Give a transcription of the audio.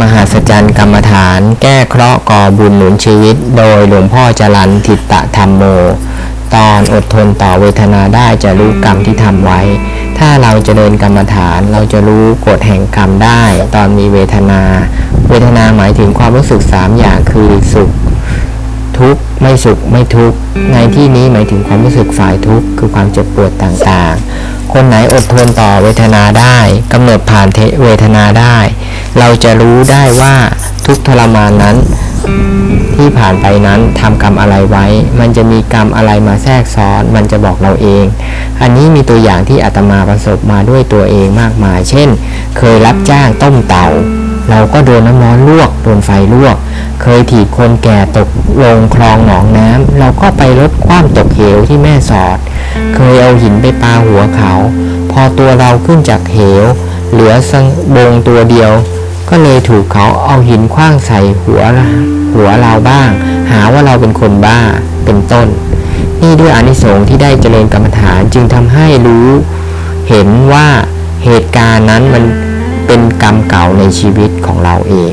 มหาสจรรย์กรรมฐาน แก้เคราะห์ก่อบุญหนุนชีวิต โดยหลวงพ่อจรันทิตตธรรมโม ตอนอดทนต่อเวทนาได้จะรู้กรรมที่ทำไว้ ถ้าเราจะเดินกรรมฐานเราจะรู้กฎแห่งกรรมได้ ตอนมีเวทนา เวทนาหมายถึงความรู้สึกสามอย่างคือสุข ทุกข์ไม่สุขไม่ทุกข์ในที่นี้หมายถึงความรู้สึกฝ่ายทุกข์คือความเจ็บปวดต่างๆ คนไหนอดทนต่อเวทนาได้กำเนิดผ่านเทเวทนาได้ เราจะรู้ได้ว่าทุกทรมานนั้น ที่ผ่านไปนั้นทำกรรมอะไรไว้ มันจะมีกรรมอะไรมาแทรกซ้อน มันจะบอกเราเอง อันนี้มีตัวอย่างที่อาตมาประสบมาด้วยตัวเองมากมาย เช่น เคยรับจ้างต้มเต่าเราก็โดนน้ำร้อนลวก โดนไฟลวก เคยถีบคนแก่ตกลงคลองหนองน้ำ เราก็ไปลดความตกเหวที่แม่สอด เคยเอาหินไปปาหัวเขา พอตัวเราขึ้นจากเหว เหลือสังบงตัวเดียว ก็เลยถูกเขาเอาหินคว้างใส่หัวหัวเราบ้าง หาว่าเราเป็นคนบ้าเป็นต้น นี่ด้วยอานิสงส์ที่ได้เจริญกรรมฐานจึงทำให้รู้ เห็นว่าเหตุการณ์นั้นมันเป็นกรรมเก่าในชีวิตของเราเอง